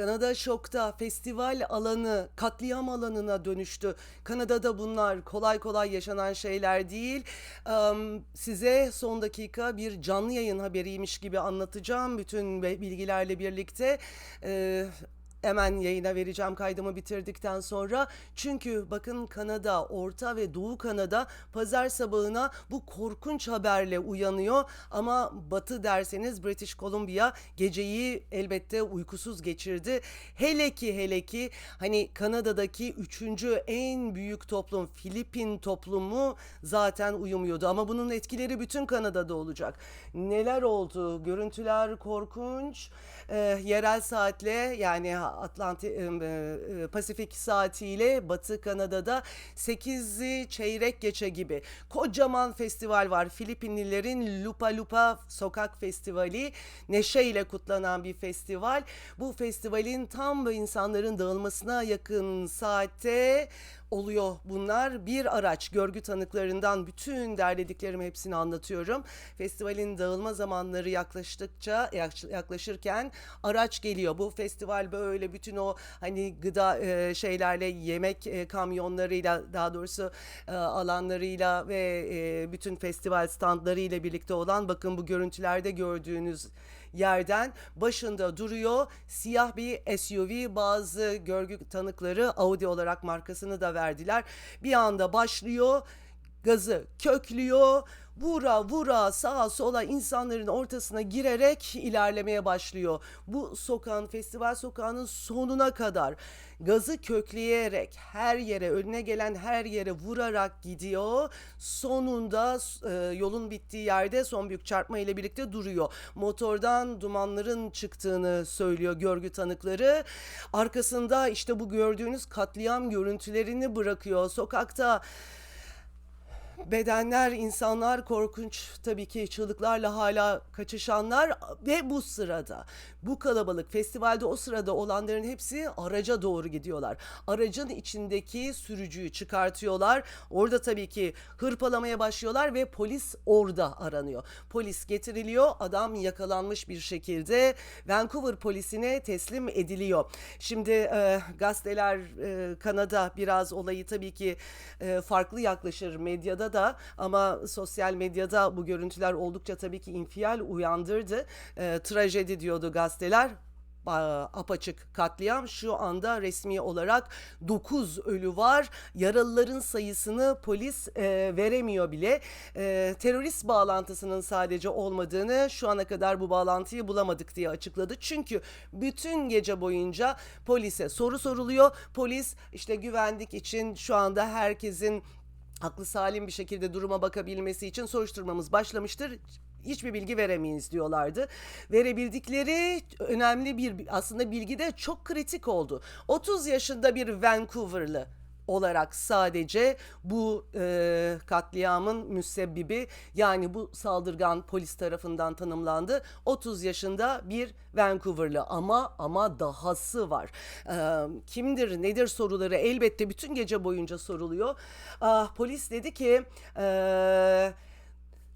Kanada şokta. Festival alanı katliam alanına dönüştü. Kanada'da bunlar kolay kolay yaşanan şeyler değil. Size son dakika bir canlı yayın haberiymiş gibi anlatacağım bütün bilgilerle birlikte. Ee, Hemen yayına vereceğim kaydımı bitirdikten sonra. Çünkü bakın Kanada, Orta ve Doğu Kanada pazar sabahına bu korkunç haberle uyanıyor. Ama Batı derseniz British Columbia geceyi elbette uykusuz geçirdi. Hele ki hele ki hani Kanada'daki üçüncü en büyük toplum Filipin toplumu zaten uyumuyordu. Ama bunun etkileri bütün Kanada'da olacak. Neler oldu? Görüntüler korkunç. Ee, yerel saatle yani Atlantik Pasifik saatiyle Batı Kanada'da 8'i çeyrek geçe gibi kocaman festival var. Filipinlilerin Lupa Lupa Sokak Festivali neşeyle kutlanan bir festival. Bu festivalin tam insanların dağılmasına yakın saatte oluyor bunlar. Bir araç görgü tanıklarından bütün derlediklerimi hepsini anlatıyorum. Festivalin dağılma zamanları yaklaştıkça yaklaşırken araç geliyor. Bu festival böyle bütün o hani gıda e, şeylerle yemek e, kamyonlarıyla daha doğrusu e, alanlarıyla ve e, bütün festival standlarıyla birlikte olan bakın bu görüntülerde gördüğünüz yerden başında duruyor. Siyah bir SUV bazı görgü tanıkları Audi olarak markasını da verdiler. Bir anda başlıyor gazı köklüyor. Vura vura sağa sola insanların ortasına girerek ilerlemeye başlıyor. Bu sokağın festival sokağının sonuna kadar gazı kökleyerek her yere önüne gelen her yere vurarak gidiyor. Sonunda e, yolun bittiği yerde son büyük çarpma ile birlikte duruyor. Motordan dumanların çıktığını söylüyor görgü tanıkları. Arkasında işte bu gördüğünüz katliam görüntülerini bırakıyor. Sokakta bedenler, insanlar korkunç tabii ki çığlıklarla hala kaçışanlar ve bu sırada bu kalabalık festivalde o sırada olanların hepsi araca doğru gidiyorlar. Aracın içindeki sürücüyü çıkartıyorlar. Orada tabii ki hırpalamaya başlıyorlar ve polis orada aranıyor. Polis getiriliyor. Adam yakalanmış bir şekilde Vancouver polisine teslim ediliyor. Şimdi e, gazeteler e, Kanada biraz olayı tabii ki e, farklı yaklaşır medyada da ama sosyal medyada bu görüntüler oldukça tabii ki infial uyandırdı. E, trajedi diyordu gazeteler apaçık katliam şu anda resmi olarak 9 ölü var. Yaralıların sayısını polis e, veremiyor bile. E, terörist bağlantısının sadece olmadığını şu ana kadar bu bağlantıyı bulamadık diye açıkladı. Çünkü bütün gece boyunca polise soru soruluyor. Polis işte güvenlik için şu anda herkesin aklı salim bir şekilde duruma bakabilmesi için soruşturmamız başlamıştır. Hiçbir bilgi veremeyiz diyorlardı. Verebildikleri önemli bir aslında bilgi de çok kritik oldu. 30 yaşında bir Vancouver'lı olarak sadece bu e, katliamın müsebbibi yani bu saldırgan polis tarafından tanımlandı. 30 yaşında bir Vancouver'lı ama ama dahası var. E, kimdir nedir soruları elbette bütün gece boyunca soruluyor. Ah, polis dedi ki e,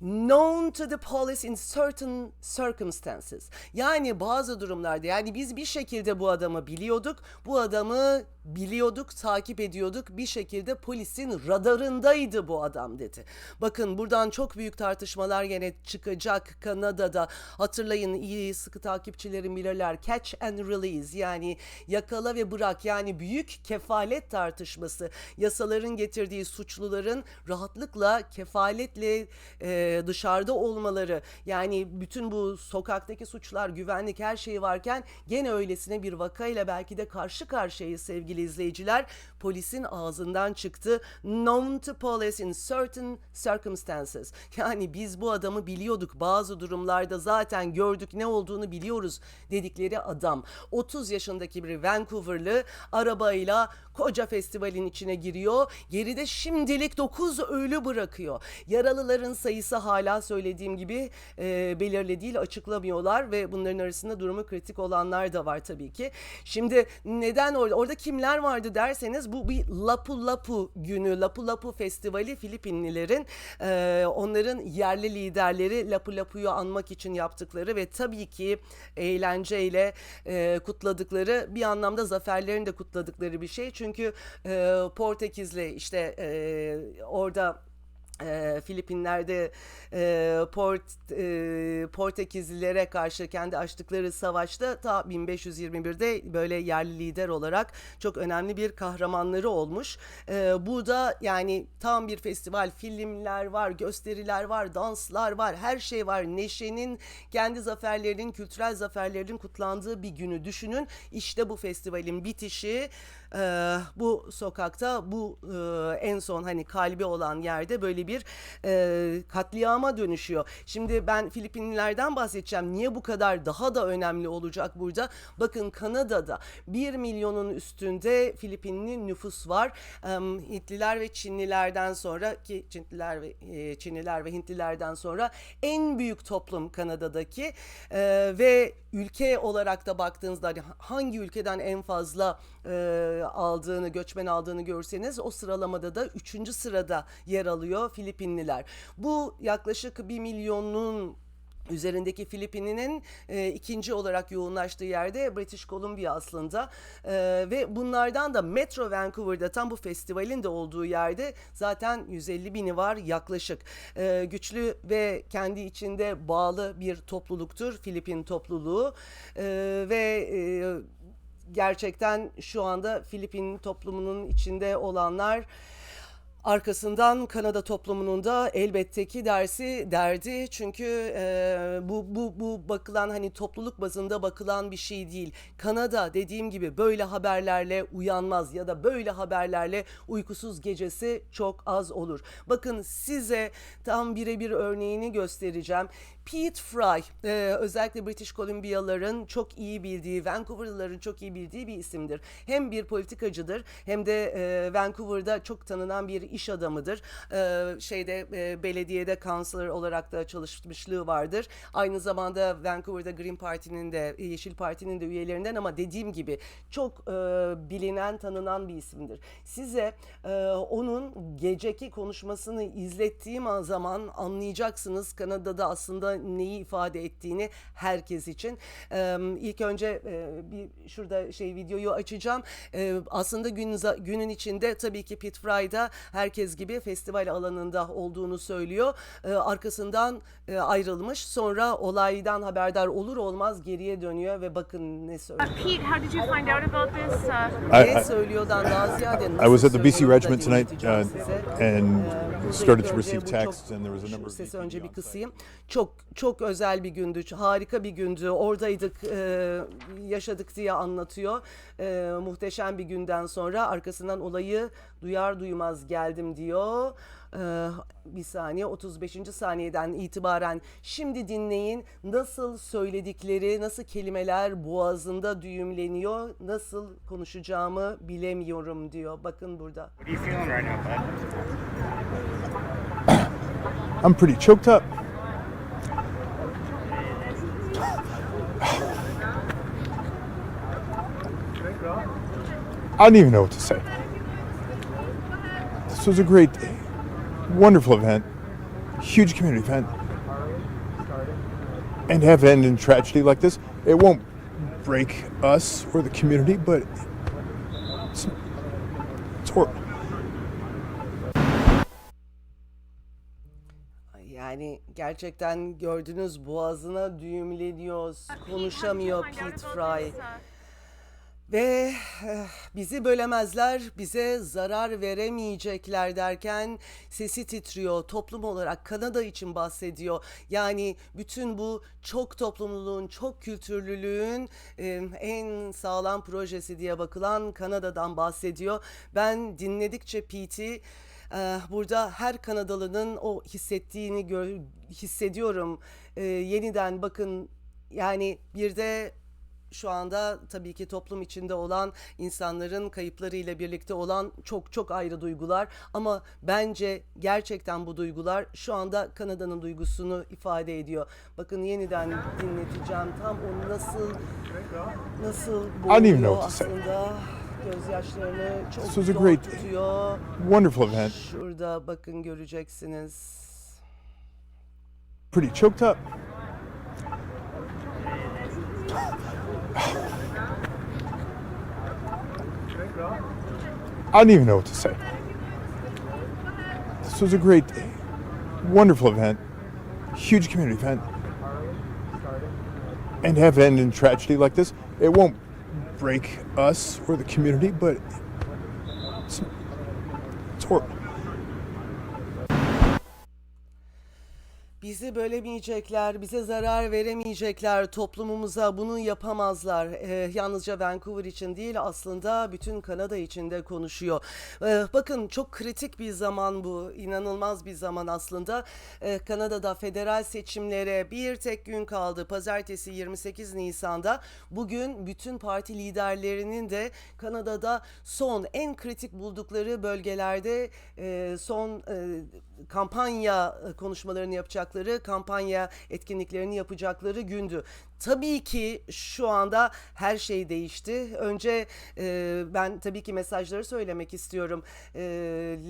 known to the police in certain circumstances. Yani bazı durumlarda yani biz bir şekilde bu adamı biliyorduk. Bu adamı biliyorduk, takip ediyorduk. Bir şekilde polisin radarındaydı bu adam dedi. Bakın buradan çok büyük tartışmalar gene çıkacak Kanada'da. Hatırlayın iyi sıkı takipçilerim bilirler. Catch and release yani yakala ve bırak yani büyük kefalet tartışması. Yasaların getirdiği suçluların rahatlıkla kefaletle e, dışarıda olmaları. Yani bütün bu sokaktaki suçlar, güvenlik her şeyi varken gene öylesine bir vakayla belki de karşı karşıyayız sevgili izleyiciler. Polisin ağzından çıktı. Known to police in certain circumstances. Yani biz bu adamı biliyorduk. Bazı durumlarda zaten gördük ne olduğunu biliyoruz dedikleri adam. 30 yaşındaki bir Vancouver'lı arabayla koca festivalin içine giriyor. Geride şimdilik 9 ölü bırakıyor. Yaralıların sayısı hala söylediğim gibi e, belirli değil, açıklamıyorlar ve bunların arasında durumu kritik olanlar da var tabii ki. Şimdi neden orada, orada kimler vardı derseniz bu bir Lapu Lapu günü, Lapu Lapu Festivali Filipinlilerin e, onların yerli liderleri Lapu Lapu'yu anmak için yaptıkları ve tabii ki eğlenceyle e, kutladıkları bir anlamda zaferlerini de kutladıkları bir şey. Çünkü e, Portekizli işte e, orada e, Filipinler'de e, Port e, Portekizlilere karşı kendi açtıkları savaşta ta 1521'de böyle yerli lider olarak çok önemli bir kahramanları olmuş. E, burada yani tam bir festival, filmler var, gösteriler var, danslar var, her şey var. Neşenin, kendi zaferlerinin, kültürel zaferlerinin kutlandığı bir günü düşünün. İşte bu festivalin bitişi e, bu sokakta, bu e, en son hani kalbi olan yerde böyle bir e, katliama dönüşüyor. Şimdi ben Filipinlilerden bahsedeceğim. Niye bu kadar daha da önemli olacak burada? Bakın Kanada'da 1 milyonun üstünde Filipinli nüfus var. E, Hintliler ve Çinlilerden sonra ki Çinliler ve e, Çinliler ve Hintlilerden sonra en büyük toplum Kanada'daki E, ve ülke olarak da baktığınızda hani hangi ülkeden en fazla e, aldığını, göçmen aldığını görseniz o sıralamada da 3. sırada yer alıyor Filipinliler. Bu yaklaşık 1 milyonun üzerindeki Filipin'in e, ikinci olarak yoğunlaştığı yerde British Columbia aslında E, ve bunlardan da Metro Vancouver'da tam bu festivalin de olduğu yerde zaten 150 bini var yaklaşık. E, güçlü ve kendi içinde bağlı bir topluluktur Filipin topluluğu E, ve e, gerçekten şu anda Filipin toplumunun içinde olanlar Arkasından Kanada toplumunun da elbette ki dersi derdi çünkü e, bu bu bu bakılan hani topluluk bazında bakılan bir şey değil. Kanada dediğim gibi böyle haberlerle uyanmaz ya da böyle haberlerle uykusuz gecesi çok az olur. Bakın size tam birebir örneğini göstereceğim. Pete Fry, e, özellikle British Columbialıların çok iyi bildiği, Vancouver'lıların çok iyi bildiği bir isimdir. Hem bir politikacıdır hem de e, Vancouver'da çok tanınan bir iş adamıdır. E, şeyde e, belediyede councilor olarak da çalışmışlığı vardır. Aynı zamanda Vancouver'da Green Party'nin de Yeşil Parti'nin de üyelerinden ama dediğim gibi çok e, bilinen, tanınan bir isimdir. Size e, onun geceki konuşmasını izlettiğim an- zaman anlayacaksınız Kanada'da aslında neyi ifade ettiğini herkes için. E, ilk önce e, bir şurada şey videoyu açacağım. E, aslında gün günün içinde tabii ki Pete Fry'da herkes gibi festival alanında olduğunu söylüyor. E, arkasından e, ayrılmış. Sonra olaydan haberdar olur olmaz geriye dönüyor ve bakın ne söylüyor. Uh, Pete, how did you find out about this? Uh, I- Ne söylüyordan daha ziyade I was at the BC Regiment tonight uh, and started to receive texts, and there was a number of Sesi önce bir kısayım. Çok çok özel bir gündü. Harika bir gündü. Oradaydık, e, yaşadık diye anlatıyor. E, muhteşem bir günden sonra arkasından olayı duyar duymaz geldim diyor. E, bir saniye 35. saniyeden itibaren şimdi dinleyin nasıl söyledikleri, nasıl kelimeler boğazında düğümleniyor, nasıl konuşacağımı bilemiyorum diyor. Bakın burada. I'm pretty choked up. I don't even know what to say. This was a great day. Wonderful event. Huge community event. And have it end in tragedy like this, it won't break us or the community, but it's, it's horrible. Yani gerçekten gördünüz boğazına düğümleniyor, konuşamıyor Pete, Fry. Ve eh, bizi bölemezler, bize zarar veremeyecekler derken sesi titriyor. Toplum olarak Kanada için bahsediyor. Yani bütün bu çok toplumluluğun, çok kültürlülüğün en sağlam projesi diye bakılan Kanada'dan bahsediyor. Ben dinledikçe Pete'i eh, burada her Kanadalı'nın o hissettiğini hissediyorum. Eh, yeniden bakın yani bir de şu anda tabii ki toplum içinde olan insanların kayıplarıyla birlikte olan çok çok ayrı duygular ama bence gerçekten bu duygular şu anda Kanada'nın duygusunu ifade ediyor. Bakın yeniden dinleteceğim. Tam o nasıl nasıl boğuyor aslında gözyaşlarını çok This was a great- tutuyor. Wonderful event. Şurada bakın göreceksiniz. Pretty choked up. I don't even know what to say. This was a great, wonderful event. Huge community event. And have end in tragedy like this, it won't break us or the community, but it's, it's horrible. Bizi bölemeyecekler, bize zarar veremeyecekler, toplumumuza bunu yapamazlar. Ee, yalnızca Vancouver için değil aslında bütün Kanada için de konuşuyor. Ee, bakın çok kritik bir zaman bu, inanılmaz bir zaman aslında. Ee, Kanada'da federal seçimlere bir tek gün kaldı. Pazartesi 28 Nisan'da. Bugün bütün parti liderlerinin de Kanada'da son en kritik buldukları bölgelerde e, son e, kampanya e, konuşmalarını yapacakları, kampanya etkinliklerini yapacakları gündü. Tabii ki şu anda her şey değişti. Önce e, ben tabii ki mesajları söylemek istiyorum. E,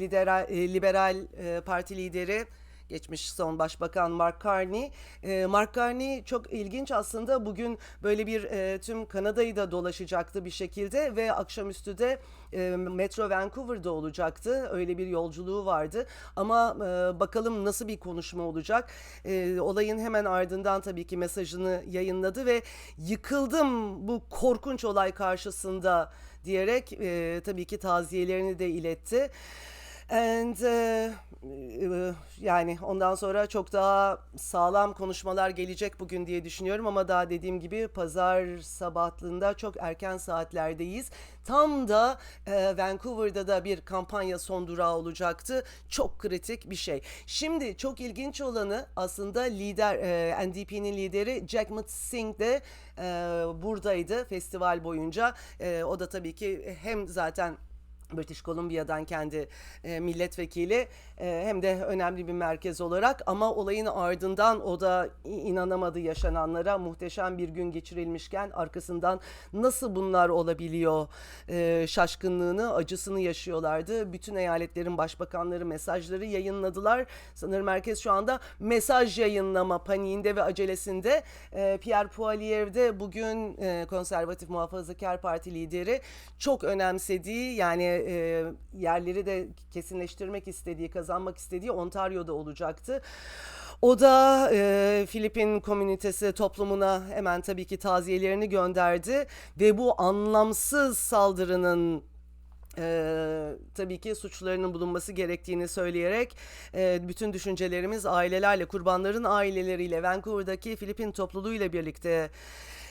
lidera- e, liberal e, parti lideri geçmiş son başbakan Mark Carney. E, Mark Carney çok ilginç aslında bugün böyle bir e, tüm Kanada'yı da dolaşacaktı bir şekilde ve akşamüstü de e, Metro Vancouver'da olacaktı. Öyle bir yolculuğu vardı. Ama e, bakalım nasıl bir konuşma olacak. E, olayın hemen ardından tabii ki mesajını yayınladı ve yıkıldım bu korkunç olay karşısında diyerek e, tabii ki taziyelerini de iletti. And e, yani ondan sonra çok daha sağlam konuşmalar gelecek bugün diye düşünüyorum ama daha dediğim gibi pazar sabahlığında çok erken saatlerdeyiz. Tam da e, Vancouver'da da bir kampanya son durağı olacaktı. Çok kritik bir şey. Şimdi çok ilginç olanı aslında lider e, NDP'nin lideri Jagmeet Singh de e, buradaydı festival boyunca. E, o da tabii ki hem zaten British Columbia'dan kendi e, milletvekili e, hem de önemli bir merkez olarak ama olayın ardından o da inanamadı yaşananlara muhteşem bir gün geçirilmişken arkasından nasıl bunlar olabiliyor e, şaşkınlığını acısını yaşıyorlardı. Bütün eyaletlerin başbakanları mesajları yayınladılar. Sanırım merkez şu anda mesaj yayınlama paniğinde ve acelesinde. E, Pierre Poilievre de bugün e, konservatif muhafazakar parti lideri çok önemsediği yani e, yerleri de kesinleştirmek istediği, kazanmak istediği Ontario'da olacaktı. O da e, Filipin komünitesi toplumuna hemen tabii ki taziyelerini gönderdi ve bu anlamsız saldırının e, tabii ki suçlarının bulunması gerektiğini söyleyerek e, bütün düşüncelerimiz ailelerle, kurbanların aileleriyle, Vancouver'daki Filipin topluluğuyla birlikte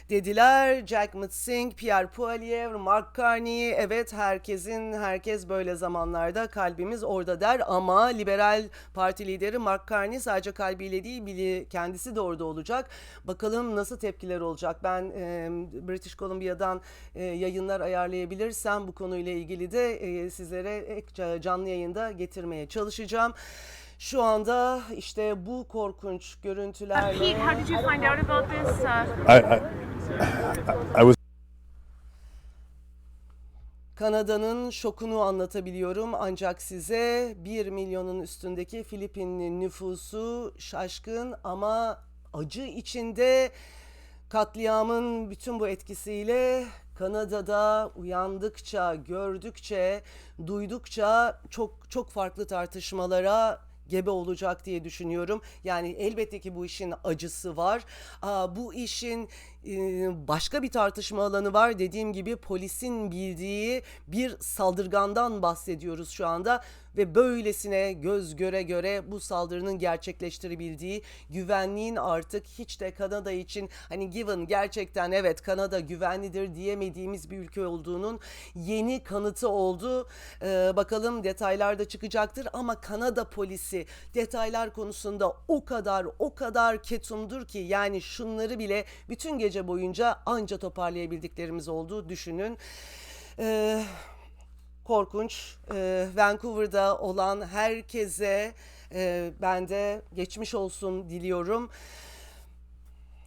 dediler. Jack Singh, Pierre Poilievre, Mark Carney, evet herkesin, herkes böyle zamanlarda kalbimiz orada der ama Liberal Parti lideri Mark Carney sadece kalbiyle değil, bili, kendisi de orada olacak. Bakalım nasıl tepkiler olacak. Ben e, British Columbia'dan e, yayınlar ayarlayabilirsem bu konuyla ilgili de e, sizlere ek canlı yayında getirmeye çalışacağım. Şu anda işte bu korkunç Uh, görüntülerle... Pete, how did you find out about this? Uh, I, I, I was Kanada'nın şokunu anlatabiliyorum ancak size 1 milyonun üstündeki Filipinli nüfusu şaşkın ama acı içinde katliamın bütün bu etkisiyle Kanada'da uyandıkça, gördükçe, duydukça çok çok farklı tartışmalara gebe olacak diye düşünüyorum. Yani elbette ki bu işin acısı var. Bu işin başka bir tartışma alanı var. Dediğim gibi polisin bildiği bir saldırgandan bahsediyoruz şu anda ve böylesine göz göre göre bu saldırının gerçekleştirebildiği güvenliğin artık hiç de Kanada için hani given gerçekten evet Kanada güvenlidir diyemediğimiz bir ülke olduğunun yeni kanıtı oldu. Ee, bakalım detaylar da çıkacaktır ama Kanada polisi detaylar konusunda o kadar o kadar ketumdur ki yani şunları bile bütün gece gece boyunca anca toparlayabildiklerimiz oldu düşünün. Ee, korkunç. Ee, Vancouver'da olan herkese e, ben de geçmiş olsun diliyorum.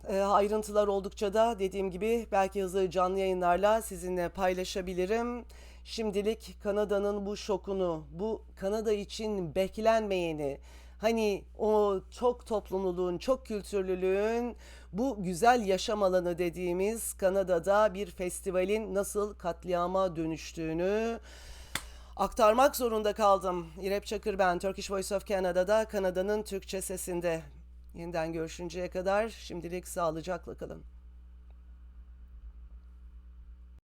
Ee, ayrıntılar oldukça da dediğim gibi belki hızlı canlı yayınlarla sizinle paylaşabilirim. Şimdilik Kanada'nın bu şokunu, bu Kanada için beklenmeyeni, hani o çok toplumluluğun, çok kültürlülüğün bu güzel yaşam alanı dediğimiz Kanada'da bir festivalin nasıl katliama dönüştüğünü aktarmak zorunda kaldım. İrep Çakır ben, Turkish Voice of Canada'da Kanada'nın Türkçe sesinde. Yeniden görüşünceye kadar şimdilik sağlıcakla kalın.